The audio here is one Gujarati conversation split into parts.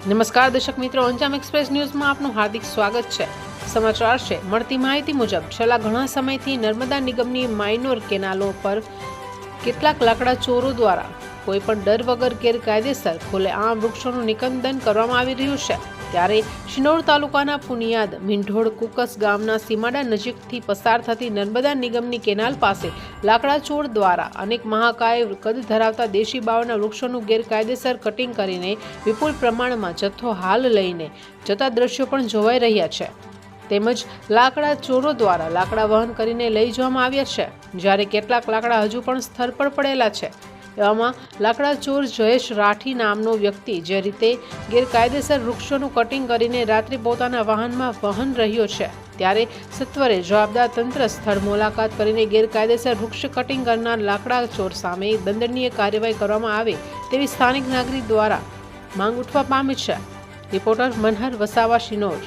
નમસ્કાર દર્શક મિત્રો, અંજામ એક્સપ્રેસ ન્યૂઝમાં આપનું હાર્દિક સ્વાગત છે. સમાચાર છે, મળતી માહિતી મુજબ, છેલ્લા ઘણા સમયથી નર્મદા નિગમની માઇનોર કેનાલો પર કેટલાક લાકડા ચોરો દ્વારા કોઈપણ ડર વગર ગેરકાયદેસર ખુલ્લે આમ વૃક્ષોનું નિકંદન કરવામાં આવી રહ્યું છે. ત્યારે શિનોર તાલુકાના પુનિયાદ મીંઢોળ કુકસ ગામના સીમાડા નજીકથી પસાર થતી નર્મદા નિગમની કેનાલ પાસે લાકડા ચોર દ્વારા અનેક મહાકાય કદ ધરાવતા દેશી બાવના વૃક્ષોનું ગેરકાયદેસર કટિંગ કરીને વિપુલ પ્રમાણમાં જથ્થો હાલ લઈને જતા દ્રશ્યો પણ જોવાઈ રહ્યા છે. તેમજ લાકડા ચોરો દ્વારા લાકડા વહન કરીને લઈ જવામાં આવ્યા છે. જ્યારે કેટલાક લાકડા હજુ પણ સ્થળ પર પડેલા છે. એવામાં લાકડા ચોર જયેશ રાઠી નામનો વ્યક્તિ જે રીતે ગેરકાયદેસર વૃક્ષોનું કટિંગ કરીને રાત્રે પોતાના વાહનમાં વહન રહ્યો છે. ત્યારે સત્વરે જવાબદાર તંત્ર સ્થળ મુલાકાત કરીને ગેરકાયદેસર વૃક્ષ કટિંગ કરનાર લાકડા ચોર સામે દંડનીય કાર્યવાહી કરવામાં આવે તેવી સ્થાનિક નાગરિક દ્વારા માંગ ઉઠવા પામી છે. રિપોર્ટર મનહર વસાવા શિનોર.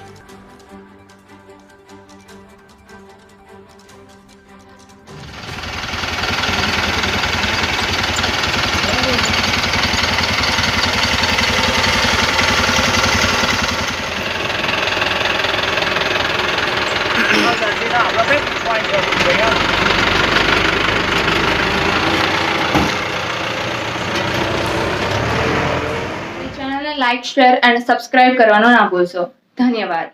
ચેનલને લાઇક શેર અને સબસ્ક્રાઇબ કરવાનો ના ભૂલશો. ધન્યવાદ.